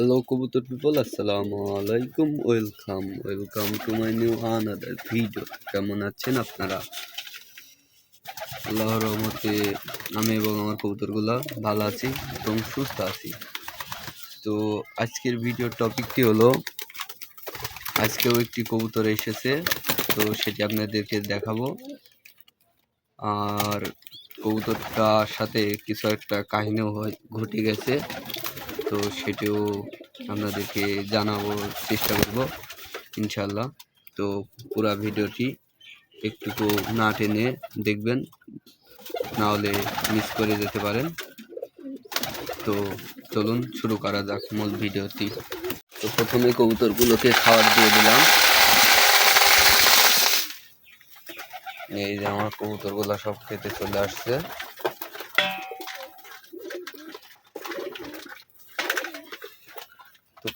Hello কবুতর people আসসালামু আলাইকুম welcome welcome to my new another video কেমন আছেন আপনারা? আল্লাহর রহমতে আমি এবং আমার কবুতরগুলো ভালো আছি এবং সুস্থ আছি। তো আজকের ভিডিওর টপিকটি হলো, আজকেও একটি কবুতর এসেছে, তো সেটি আপনাদেরকে দেখাবো। আর কবুতরটার সাথে কিছু একটা কাহিনীও হয়, ঘটে গেছে। তো সেটিও আপনাদেরকে জানাব, চেষ্টা করব ইনশাল্লাহ তো পুরা ভিডিওটি একটুকু না টেনে দেখবেন, না হলে মিস করে যেতে পারেন। তো চলুন শুরু করা যাক মূল ভিডিওটি। তো প্রথমে কবুতরগুলোকে খাবার দিয়ে দিলাম। এই যে আমার কবুতরগুলো সব খেতে চলে আসছে।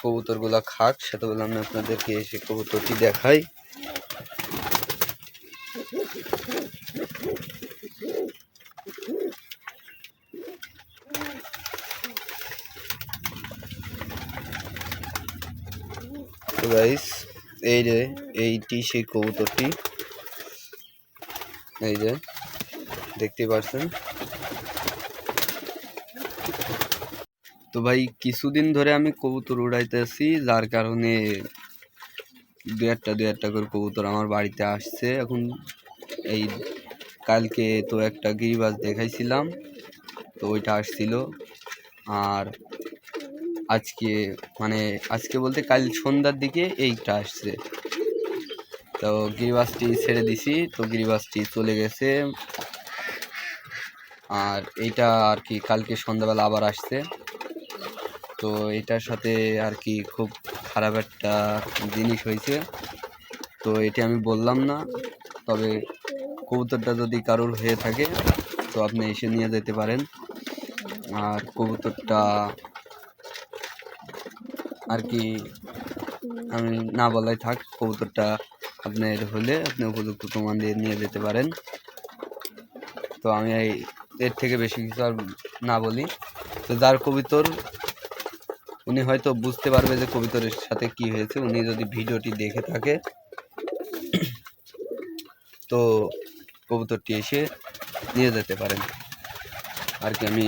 কবুতরগুলা খাক সেটা বলে আমি আপনাদেরকে এসে কবুতরটি দেখাই। গাইস এই যে, এইটি সেই কবুতরটি। এই যে, দেখতে পাচ্ছেন তো ভাই কিছুদিন ধরে আমি কবুতর উড়াইতেছি যার কারণে দু একটা দু একটা করে কবুতর আমার বাড়িতে আসছে। এখন এই কালকে তো একটা গিরিবাজ দেখাইছিলাম, তো ওইটা আসছিল। আর আজকে মানে আজকে বলতে কাল সন্ধ্যার দিকে এইটা আসছে। তো গিরিবাসটি ছেড়ে দিছি, তো গিরিবাসটি চলে গেছে। আর এইটা আর কি কালকে সন্ধ্যাবেলা আবার আসছে। তো এটার সাথে আর কি খুব খারাপ একটা জিনিস হয়েছে। তো এটি আমি বললাম না, তবে কবুতরটা যদি কারোর হয়ে থাকে, তো আপনি এসে নিয়ে যেতে পারেন। আর কবুতরটা আর কি আমি না বলাই থাক, কবুতরটা আপনার হলে আপনি উপযুক্ত প্রমাণ দিয়ে নিয়ে যেতে পারেন। তো আমি এই এর থেকে বেশি কিছু আর না বলি। তো যার কবিতর উনি হয়তো বুঝতে পারবে যে কবিতরের সাথে কি হয়েছে। উনি যদি ভিডিওটি দেখে থাকে, তো কবুতরটি এসে নিয়ে যেতে পারেন। আর কি আমি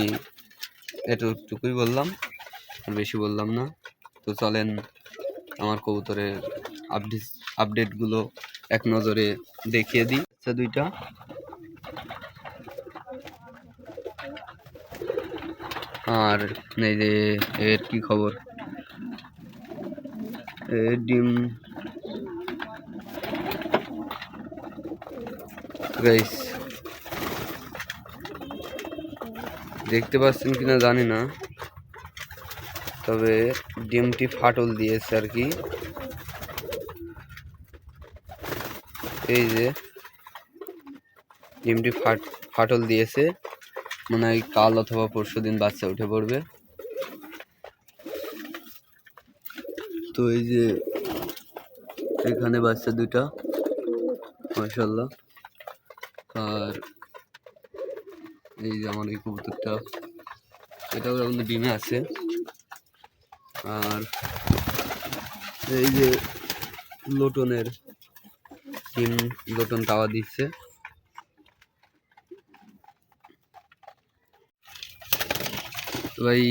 এটুকুই বললাম, আর বেশি বললাম না। তো চলেন আমার কবুতরের আপডেট আপডেটগুলো এক নজরে দেখিয়ে দিই। আচ্ছা দুইটা। আর এই যে এর কি খবর? ডিম। দেখতে পাচ্ছেন কিনা জানি না। তবে ডিমটি ফাটল দিয়েছে আর কি। এই যে ডিমটি ফাট, ফাটল দিয়েছে। মনে হয় কাল অথবা পরশু দিন বাচ্চা উঠে পড়বে। তো এই যে এখানে বাচ্চা দুটা মাসাল্লাহ আর এই যে আমার এই কবুতরটা, এটাও এখন ডিমে আছে। আর এই যে লোটনের ডিম, লোটন তাওয়া দিচ্ছে। ভাই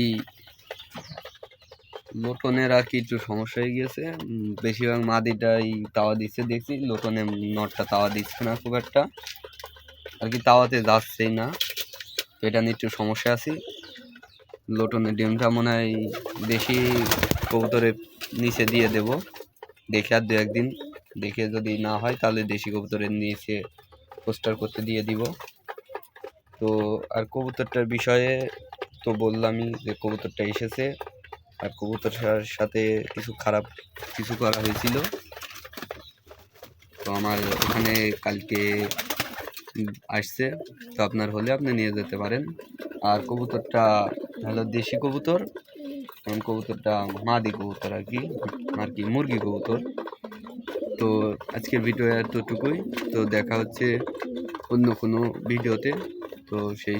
লোটনের আর কি একটু সমস্যা হয়ে গিয়েছে বেশিরভাগ মাদিটাই তাওয়া দিচ্ছে, দেখছি। লোটনে নটটা তাওয়া দিচ্ছে না খুব একটা। আর কি তাওয়াতে যাচ্ছেই না। তো এটা নিয়ে একটু সমস্যা আছি। লোটনের ডিমটা মনে হয় দেশি কবুতরের নিচে দিয়ে দেব। দেখে আর দু একদিন। দেখে যদি না হয়, তাহলে দেশি কবুতরের নিচে পোস্টার করতে দিয়ে দিব। তো আর কবুতরটার বিষয়ে তো বললামই যে কবুতরটা এসেছে আর কবুতরটার সাথে কিছু খারাপ কিছু করা হয়েছিল। তো আমার ওখানে কালকে আসছে, তো আপনার হলে আপনি নিয়ে যেতে পারেন। আর কবুতরটা হলো দেশি কবুতর এবং কবুতরটা মাদি কবুতর আর কি আর কি মুরগি কবুতর। তো আজকের ভিডিও এতটুকুই, তো দেখা হচ্ছে অন্য কোনো ভিডিওতে। তো সেই